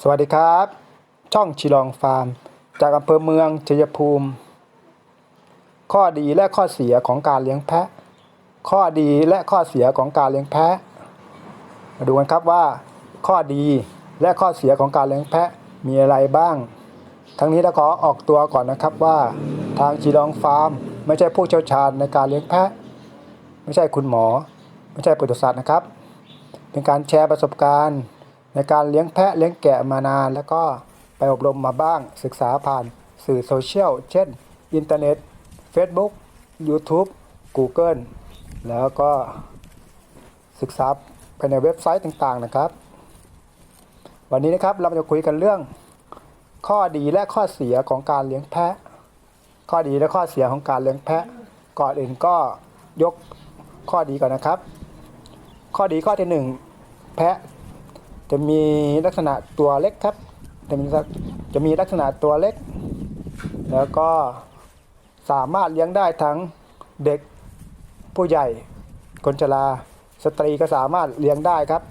สวัสดีครับ ช่องชิลองฟาร์ม จากอำเภอเมืองชัยภูมิ ข้อดีและข้อเสียของการเลี้ยงแพะ ข้อดีและข้อเสียของการเลี้ยงแพะ มาดูกันครับว่า ข้อดีและข้อเสียของการเลี้ยงแพะมีอะไรบ้าง ทั้งนี้เราขอออกตัวก่อนนะครับว่า ทางชิลองฟาร์ม ไม่ใช่ผู้เชี่ยวชาญในการเลี้ยงแพะ ไม่ใช่คุณหมอ ไม่ใช่ปศุสัตว์นะครับ เป็นการแชร์ประสบการณ์ ในการเลี้ยงแพะเลี้ยงแกะมานาน แล้วก็ไปอบรมมาบ้างศึกษาผ่านสื่อโซเชียล เช่น อินเทอร์เน็ต Facebook YouTube Google แล้วก็ศึกษาภายในเว็บไซต์ต่างๆนะครับ วันนี้นะครับเราจะคุยกันเรื่อง ข้อดีและข้อเสียของการเลี้ยงแพะ ข้อดีและข้อเสียของการเลี้ยงแพะ ก่อนอื่นก็ยกข้อดีก่อนนะครับ ข้อดีข้อที่หนึ่งแพะ จะมีลักษณะตัวเล็กครับ จะมีจะมีลักษณะตัวเล็ก แล้วก็สามารถเลี้ยงได้ทั้งเด็กผู้ใหญ่ คนชราสตรีก็สามารถเลี้ยงได้ครับ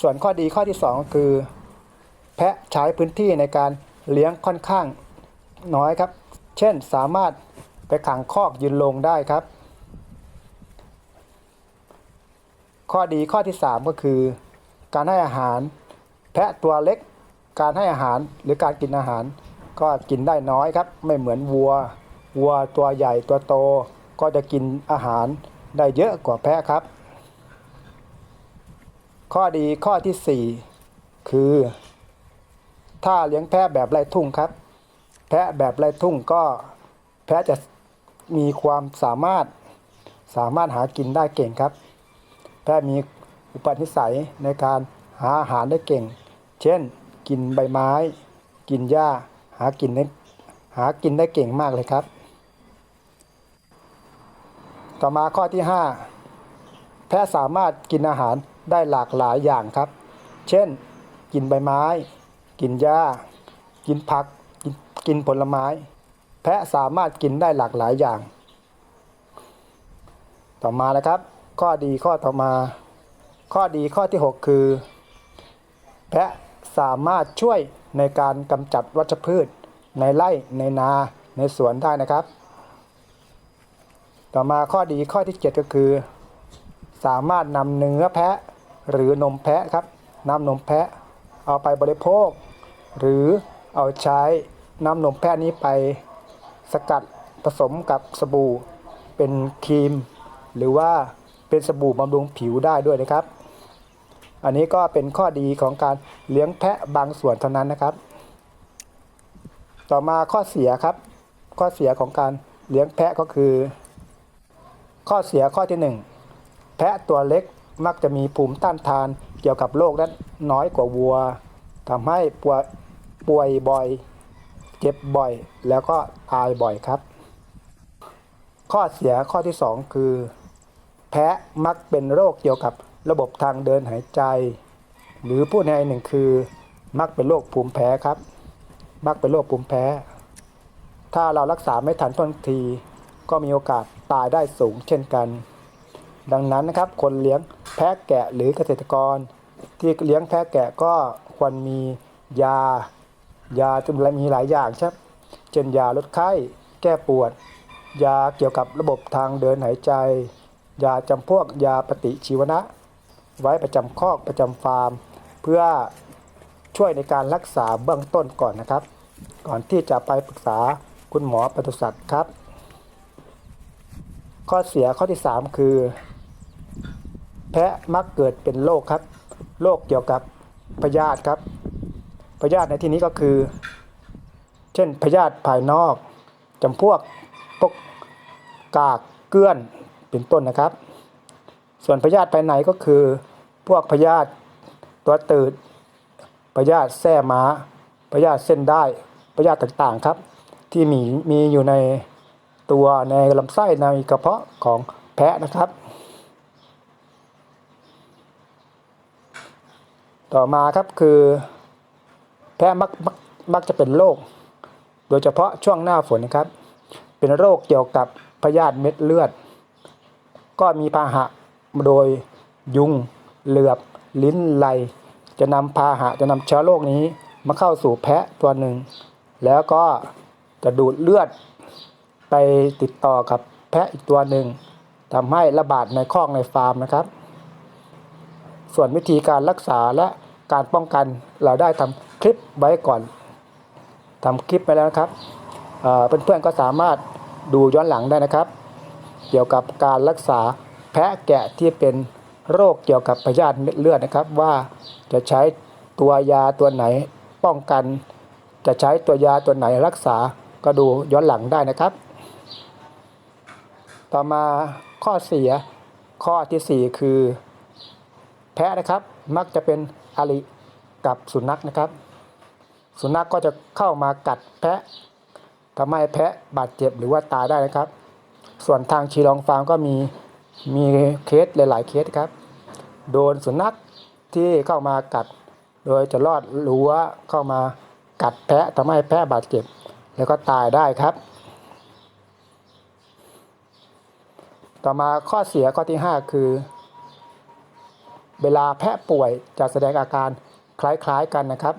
ส่วนข้อดีข้อที่สองคือ แพะใช้พื้นที่ในการเลี้ยงค่อนข้างน้อยครับ เช่นสามารถไปขังคอกยืนลงได้ครับ ข้อดีข้อที่ 3 ก็คือ การให้อาหาร แพะตัวเล็ก การให้อาหารหรือการกินอาหาร ก็กินได้น้อยครับ ไม่เหมือนวัว วัวตัวใหญ่ตัวโต ก็จะกินอาหารได้เยอะกว่าแพะครับ ข้อดีข้อทีสี่4 คือ ถ้าเลี้ยงแพะแบบไร่ทุ่งครับ แพะแบบไร่ทุ่งก็แพะจะมีความสามารถสามารถหากินได้เก่งครับ แพะมีอุปนิสัยในการหาอาหารได้เก่ง เช่น กินใบไม้ กินหญ้า หากินได้หากินได้เก่งมากเลยครับ ต่อมาข้อที่ 5 แพะสามารถกินอาหารได้หลากหลายอย่างครับ เช่น กินใบไม้ กินหญ้า กินผัก กินกินผลไม้ แพะสามารถกินได้หลากหลายอย่าง ต่อมานะครับ ข้อดีข้อต่อมา ข้อดีข้อที่ 6 คือ แพะสามารถช่วยในการกำจัดวัชพืช ในไร่ในนาในสวนได้นะครับ ต่อมาข้อดีข้อที่ 7 ก็คือ สามารถนำเนื้อแพะหรือนมแพะครับนำนมแพะเอาไปบริโภค หรือเอาใช้นำนมแพะนี้ไปสกัดผสมกับสบู่ เป็นครีม หรือว่า เป็นสบู่บำรุงผิวได้ด้วยนะครับ อันนี้ก็เป็นข้อดีของการเลี้ยงแพะบางส่วนเท่านั้นนะครับ ต่อมาข้อเสียครับ ข้อเสียของการเลี้ยงแพะก็คือ ข้อเสียข้อที่หนึ่งแพะตัวเล็กมักจะมีภูมิต้านทานเกี่ยวกับโรคนั้นน้อยกว่าวัวทำให้ป่วยป่วยบ่อย เจ็บบ่อย แล้วก็ตายบ่อยครับ ข้อเสียข้อที่ 2 คือ พะมักเป็นโรคเกี่ยวกับระบบทางเดินหายใจ หรือพูดในหนึ่งคือ มักเป็นโรคภูมิแพ้ครับ มักเป็นโรคภูมิแพ้ ถ้าเรารักษาไม่ทันท่วงที ก็มีโอกาสตายได้สูงเช่นกัน ดังนั้นนะครับคนเลี้ยงแพะแกะหรือเกษตรกร ที่เลี้ยงแพะแกะก็ควรมียา ยาจะมีหลายอย่างครับเช่นยาลดไข้ แก้ปวด ยาเกี่ยวกับระบบทางเดินหายใจ ยาจำพวกยาปฏิชีวนะ ไว้ประจำคอกประจำฟาร์ม เพื่อช่วยในการรักษาเบื้องต้นก่อนนะครับ ก่อนที่จะไปปรึกษาคุณหมอปศุสัตว์ครับ ข้อเสียข้อที่ 3 คือ แพะมักเกิดเป็นโรคครับโรคเกี่ยวกับพยาธิครับพยาธิในที่นี้ก็คือ เช่นพยาธิภายนอกจำพวกพวกกากเกลื่อน เป็นต้นนะครับ ส่วนพยาธิภายในก็คือ พวกพยาธิตัวตืดพยาธิแส้ม้าพยาธิเส้นได้พยาธิต่างๆครับ ที่มีมีอยู่ในตัวในลำไส้ในกระเพาะของแพะนะครับ ต่อมาครับคือ แพะมักมักมักจะเป็นโรคโดยเฉพาะช่วงหน้าฝนนะครับ เป็นโรคเกี่ยวกับพยาธิเม็ดเลือด ก็มีพาหะโดยยุงเหลือบลิ้นไหลจะนำพาหะจะนำเชื้อโรคนี้มาเข้าสู่แพะตัวหนึ่ง แล้วก็จะดูดเลือดไปติดต่อกับแพะอีกตัวหนึ่งทำให้ระบาดในคอกในฟาร์มนะครับ ส่วนวิธีการรักษาและการป้องกันเราได้ทำคลิปไว้ก่อนทำคลิปไปแล้วนะครับเเพื่อนๆก็สามารถดูย้อนหลังได้นะครับ เกี่ยวกับการรักษาแพะแกะที่เป็นโรคเกี่ยวกับพยาธิเม็ดเลือดนะครับ ว่าจะใช้ตัวยาตัวไหนป้องกัน จะใช้ตัวยาตัวไหนรักษาก็ดูย้อนหลังได้นะครับ ต่อมาข้อเสียข้อที่ 4 คือ แพะนะครับมักจะเป็นอริกับสุนัขนะครับ สุนัขก็จะเข้ามากัดแพะทำให้แพะบาดเจ็บหรือว่าตายได้นะครับ ส่วนทางชีลองฟาร์มก็มีมีเคสหลาย ๆ เคสครับ โดนสุนัขที่เข้ามากัด โดยจะลอดรั้วเข้ามากัดแพะทำให้แพะบาดเจ็บ แล้วก็ตายได้ครับ ต่อมาข้อเสียข้อที่ 5 คือ เวลาแพะป่วยจะแสดงอาการคล้าย ๆ กันนะครับ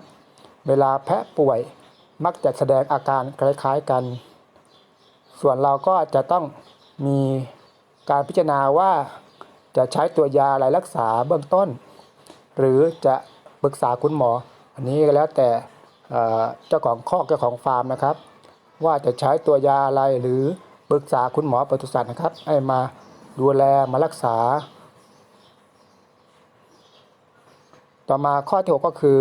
เวลาแพะป่วยมักจะแสดงอาการคล้าย ๆ กัน ส่วนเราก็จะต้อง มีการพิจารณาว่าจะใช้ตัวยาอะไรรักษาเบื้องต้น หรือจะปรึกษาคุณหมอ อันนี้ก็แล้วแต่เจ้าของคอกเจ้าของฟาร์มนะครับ ว่าจะใช้ตัวยาอะไรหรือปรึกษาคุณหมอปศุสัตว์นะครับ ให้มาดูแลมารักษา ต่อมาข้อที่6ก็คือ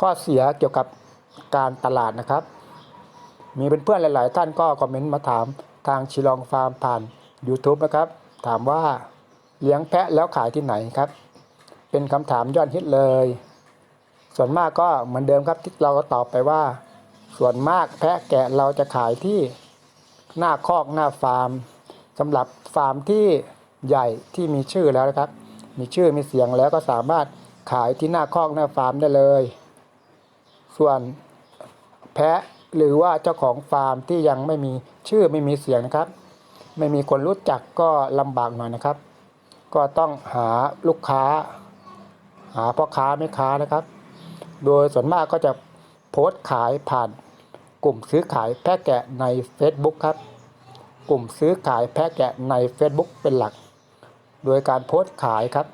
ข้อเสียเกี่ยวกับการตลาดนะครับ มีเพื่อนๆหลาย ๆ ท่านก็คอมเมนต์มาถาม ทางชิลองฟาร์มผ่าน YouTube นะครับ ถามว่าเลี้ยงแพะแล้วขายที่ไหนครับ เป็นคำถามยอดฮิตเลย ส่วนมากก็เหมือนเดิมครับที่เราก็ตอบไปว่า ส่วนมากแพะแกะเราจะขายที่หน้าคอกหน้าฟาร์มสำหรับฟาร์มที่ใหญ่ที่มีชื่อแล้วนะครับ มีชื่อมีเสียงแล้วก็สามารถขายที่หน้าคอกหน้าฟาร์มได้เลย ส่วนแพะ หรือว่าเจ้าของฟาร์มที่ยังไม่มีชื่อไม่มีเสียงนะครับ ไม่มีคนรู้จักก็ลำบากหน่อยนะครับ ก็ต้องหาลูกค้า หาพ่อค้าแม่ค้านะครับ โดยส่วนมากก็จะโพสต์ขายผ่านกลุ่มซื้อขายแพะแกะใน Facebook ครับ กลุ่มซื้อขายแพะแกะใน Facebook เป็นหลัก โดยการโพสต์ขายครับ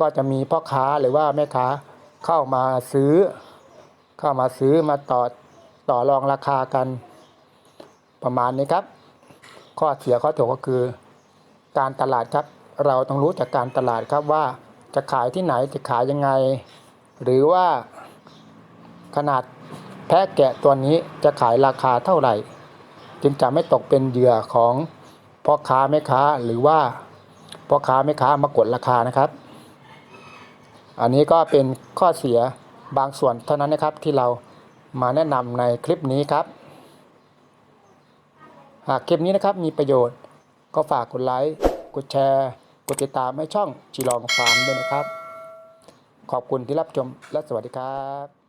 ก็จะมีพ่อค้าหรือว่าแม่ค้าเข้ามาซื้อ เข้ามาซื้อมาต่อ ต่อรองราคากันประมาณนี้ครับ ข้อเสียข้อถกก็คือ การตลาดครับ เราต้องรู้จากการตลาดครับว่าจะขายที่ไหนจะขายยังไง หรือว่าขนาดแพะแกะตัวนี้จะขายราคาเท่าไหร่ จึงจะไม่ตกเป็นเหยื่อของพ่อค้าแม่ค้าหรือว่าพ่อค้าแม่ค้ามากดราคานะครับ อันนี้ก็เป็นข้อเสียบางส่วนเท่านั้นนะครับที่เรา มาแนะนำในคลิปนี้ครับ หากคลิปนี้นะครับมีประโยชน์ ก็ฝากกดไลค์ กดแชร์ กดติดตามให้ช่องจีลองฟาร์มด้วยนะครับ ขอบคุณที่รับชมและสวัสดีครับ